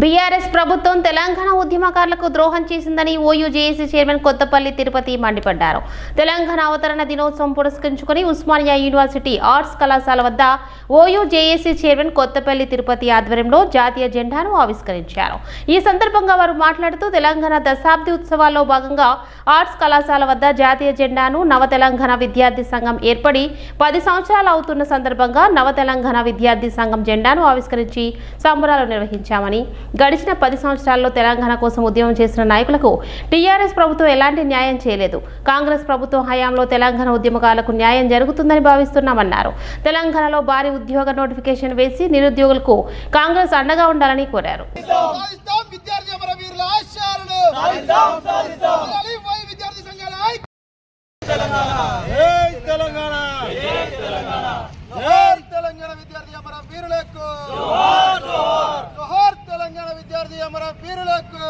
BRS ప్రభుత్వం తెలంగాణ ఉద్యమకారులకు ద్రోహం చేసిందని OU JAC chairman Kothapalli Tirupati మండిపడ్డారు. తెలంగాణ అవతరణ దినోత్సవం పురస్కరించుకుని ఉస్మానియా యూనివర్సిటీ ఆర్ట్స్ కళాశాల వద్ద OU JAC chairman Kothapalli Tirupati ఆధ్వర్యంలో జాతీయ జెండాను ఆవిష్కరించారు. ఈ సందర్భంగా వారు మాట్లాడుతూ తెలంగాణ దశాబ్ది ఉత్సవాల్లో భాగంగా ఆర్ట్స్ కళాశాల వద్ద జాతీయ జెండాను నవ తెలంగాణ విద్యార్థి సంఘం ఏర్పడి పది సంవత్సరాలు అవుతున్న సందర్భంగా నవ తెలంగాణ విద్యార్థి సంఘం జెండాను ఆవిష్కరించి సంబరాలు నిర్వహించామని గడిచిన పది సంవత్సరాల్లో తెలంగాణ కోసం ఉద్యమం చేసిన నాయకులకు టీఆర్ఎస్ ప్రభుత్వం ఎలాంటి న్యాయం చేయలేదు. కాంగ్రెస్ ప్రభుత్వం హయాంలో తెలంగాణ ఉద్యమకారులకు న్యాయం జరుగుతుందని భావిస్తున్నామన్నారు. తెలంగాణలో భారీ ఉద్యోగ నోటిఫికేషన్ వేసి నిరుద్యోగులకు కాంగ్రెస్ అండగా ఉండాలని కోరారు సాధిస్తాం విద్యార్థి అమర వీరుల ఆశయాలను సాధిస్తాం పోయి విద్యార్థి సంఘాల ఐక్య- జై తెలంగాణ జోహార్ తెలంగాణ విద్యార్థి అమర వీరులకు జోహార్ తెలంగాణ విద్యార్థి అమర వీరులకు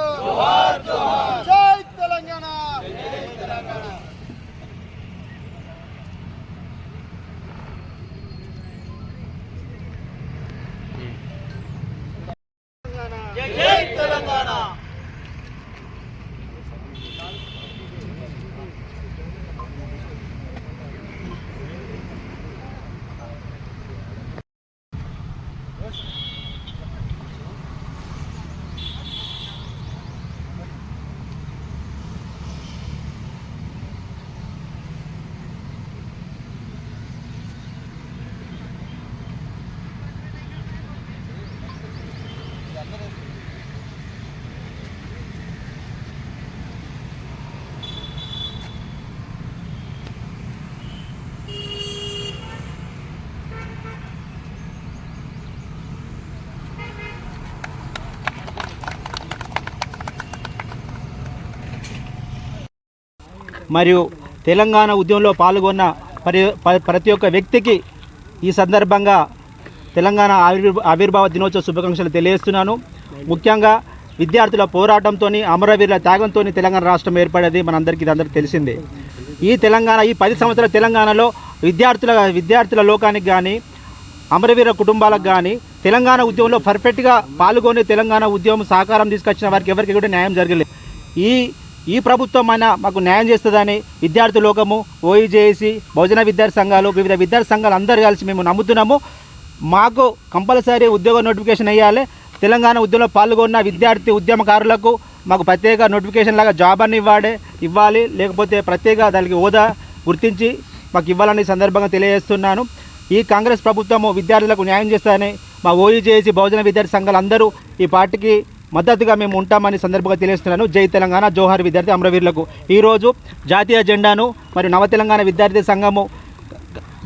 జై తెలంగాణ జై తెలంగాణ మరియు తెలంగాణ ఉద్యమంలో పాల్గొన్న పరి ప్రతి ఒక్క వ్యక్తికి ఈ సందర్భంగా తెలంగాణ ఆవిర్భ ఆవిర్భావ దినోత్సవ శుభాకాంక్షలు తెలియజేస్తున్నాను. ముఖ్యంగా విద్యార్థుల పోరాటంతో అమరవీరుల త్యాగంతో తెలంగాణ రాష్ట్రం ఏర్పడేది. మనందరికీ ఇది అందరికీ తెలిసిందే. ఈ తెలంగాణ ఈ పది సంవత్సరాల తెలంగాణలో విద్యార్థుల విద్యార్థుల లోకానికి కానీ అమరవీర కుటుంబాలకు కానీ తెలంగాణ ఉద్యమంలో పర్ఫెక్ట్గా పాల్గొని తెలంగాణ ఉద్యమం సహకారం తీసుకొచ్చిన వారికి ఎవరికి కూడా న్యాయం జరగలేదు. ఈ ఈ ప్రభుత్వం అయినా మాకు న్యాయం చేస్తుందని విద్యార్థి లోకము ఓఈజేఏసి బహుజన విద్యార్థి సంఘాలు వివిధ విద్యార్థి సంఘాలు అందరూ కలిసి మేము నమ్ముతున్నాము. మాకు కంపల్సరీ ఉద్యోగ నోటిఫికేషన్ వేయాలి. తెలంగాణ ఉద్యమంలో పాల్గొన్న విద్యార్థి ఉద్యమకారులకు మాకు ప్రత్యేక నోటిఫికేషన్ లాగా జాబ్ అని ఇవ్వాడే ఇవ్వాలి. లేకపోతే ప్రత్యేక దానికి హోదా గుర్తించి మాకు ఇవ్వాలని సందర్భంగా తెలియజేస్తున్నాను. ఈ కాంగ్రెస్ ప్రభుత్వము విద్యార్థులకు న్యాయం చేస్తారని మా ఓఈజేసి బహుజన విద్యార్థి సంఘాలు అందరూ ఈ పార్టీకి మద్దతుగా మేము ఉంటామని సందర్భంగా తెలియజేస్తున్నాను. జై తెలంగాణ. జోహార్ విద్యార్థి అమరవీరులకు. ఈరోజు జాతీయ జెండాను మరియు నవ తెలంగాణ విద్యార్థి సంఘము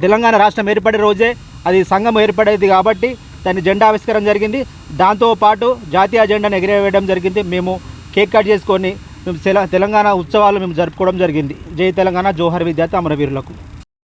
తెలంగాణ రాష్ట్రం ఏర్పడే రోజే అది సంఘం ఏర్పడేది కాబట్టి దాన్ని జెండా ఆవిష్కరణ జరిగింది. దాంతోపాటు జాతీయ జెండాను ఎగిరేయడం జరిగింది. మేము కేక్ కట్ చేసుకొని మేము తెలంగాణ ఉత్సవాలు మేము జరుపుకోవడం జరిగింది. జై తెలంగాణ. జోహార్ విద్యార్థి అమరవీరులకు.